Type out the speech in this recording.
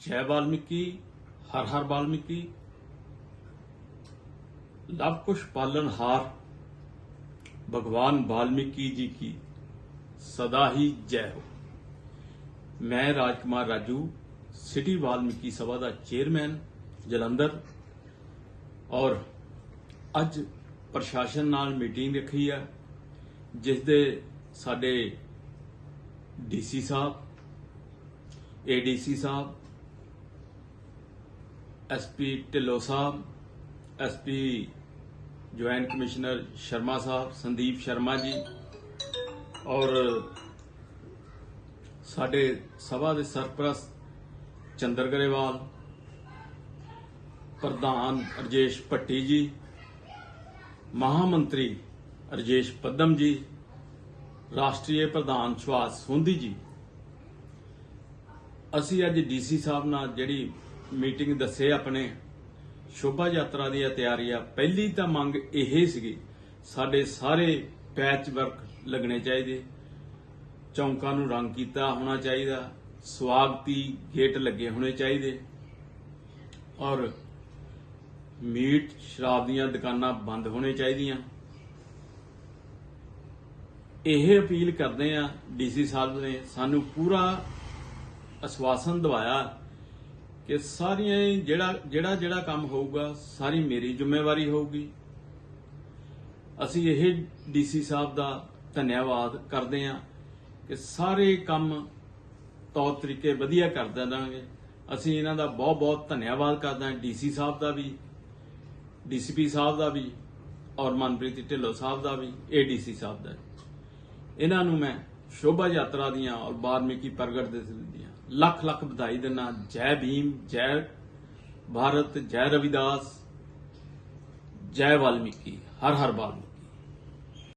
ਜੈ ਵਾਲਮੀਕੀ ਹਰ ਹਰ ਵਾਲਮੀਕੀ ਲਵ ਕੁਸ਼ ਪਾਲਨਹਾਰ ਭਗਵਾਨ ਵਾਲਮੀਕੀ ਜੀ ਕੀ ਸਦਾ ਹੀ ਜੈ ਹੋ ਮੈਂ ਰਾਜਕੁਮਾਰ ਰਾਜੂ ਸਿਟੀ ਵਾਲਮੀਕੀ ਸਭਾ ਦਾ ਚੇਅਰਮੈਨ ਜਲੰਧਰ ਔਰ ਅੱਜ ਪ੍ਰਸ਼ਾਸਨ ਨਾਲ ਮੀਟਿੰਗ ਰੱਖੀ ਹੈ ਜਿਸ ਦੇ ਸਾਡੇ ਡੀਸੀ ਸਾਹਿਬ ਏਡੀਸੀ ਸਾਹਿਬ ਐਸਪੀ ਢਿੱਲੋਂ ਸਾਹਿਬ, ਐਸਪੀ ਜੁਆਇੰਟ ਕਮਿਸ਼ਨਰ ਸ਼ਰਮਾ ਸਾਹਿਬ, ਸੰਦੀਪ ਸ਼ਰਮਾ ਜੀ ਔਰ ਸਾਡੇ ਸਭਾ ਦੇ ਸਰਪ੍ਰਸਤ ਚੰਦਰ ਗਰੇਵਾਲ, ਪ੍ਰਧਾਨ ਰਜੇਸ਼ ਭੱਟੀ ਜੀ, ਮਹਾਮੰਤਰੀ ਰਜੇਸ਼ ਪਦਮ ਜੀ, ਰਾਸ਼ਟਰੀ ਪ੍ਰਧਾਨ ਸੁਭਾਸ਼ ਸੋਂਧੀ ਜੀ। ਅਸੀਂ ਅੱਜ ਡੀਸੀ ਸਾਹਿਬ ਨਾਲ ਜਿਹੜੀ ਮੀਟਿੰਗ ਦੱਸੇ ਆਪਣੇ ਸ਼ੋਭਾ ਯਾਤਰਾ ਦੀ ਤਿਆਰੀ ਆ ਪਹਿਲੀ ਤਾਂ ਮੰਗ ਇਹ ਸੀਗੀ, ਸਾਡੇ ਸਾਰੇ ਪੈਚ ਵਰਕ ਲੱਗਣੇ ਚਾਹੀਦੇ। ਚੌਂਕਾਂ ਨੂੰ ਰੰਗ ਕੀਤਾ ਹੋਣਾ ਚਾਹੀਦਾ। ਸਵਾਗਤੀ ਗੇਟ ਲੱਗੇ ਹੋਣੇ ਚਾਹੀਦੇ। ਔਰ ਮੀਟ ਸ਼ਰਾਬ ਦੀਆਂ ਦੁਕਾਨਾਂ ਬੰਦ ਹੋਣੇ ਚਾਹੀਦੀਆਂ। ਇਹ ਅਪੀਲ ਕਰਦੇ ਆ ਡੀਸੀ ਸਾਹਿਬ ਨੇ ਸਾਨੂੰ ਪੂਰਾ ਅਸਵਾਸਨ ਦਵਾਇਆ। ਕਿ ਸਾਰੀਆਂ ਹੀ ਜਿਹੜਾ ਜਿਹੜਾ ਜਿਹੜਾ ਕੰਮ ਹੋਊਗਾ, ਸਾਰੀ ਮੇਰੀ ਜ਼ਿੰਮੇਵਾਰੀ ਹੋਊਗੀ ਅਸੀਂ ਇਹ ਡੀਸੀ ਸਾਹਿਬ ਦਾ ਧੰਨਵਾਦ ਕਰਦੇ ਹਾਂ ਕਿ ਸਾਰੇ ਕੰਮ ਤੌਰ ਤਰੀਕੇ ਵਧੀਆ ਕਰ ਦੇਵਾਂਗੇ ਅਸੀਂ ਇਹਨਾਂ ਦਾ ਬਹੁਤ ਬਹੁਤ ਧੰਨਵਾਦ ਕਰਦੇ ਹਾਂ ਡੀਸੀ ਸਾਹਿਬ ਦਾ ਵੀ ਡੀਸੀਪੀ ਸਾਹਿਬ ਦਾ ਵੀ ਔਰ ਮਨਪ੍ਰੀਤ ਢਿੱਲੋਂ ਸਾਹਿਬ ਦਾ ਵੀ ਏਡੀਸੀ ਸਾਹਿਬ ਦਾ ਵੀ। ਇਹਨਾਂ ਨੂੰ ਮੈਂ ਸ਼ੋਭਾ ਯਾਤਰਾ ਦੀਆਂ ਔਰ ਵਾਲਮੀਕੀ ਪ੍ਰਗਟ ਦਿਵਸ ਦੀਆਂ। ਲੱਖ ਲੱਖ ਵਧਾਈ ਦਿੰਦਾ। ਜੈ ਭੀਮ, ਜੈ ਭਾਰਤ, ਜੈ ਰਵਿਦਾਸ, ਜੈ ਵਾਲਮੀਕੀ, ਹਰ ਹਰ ਵਾਲਮੀਕੀ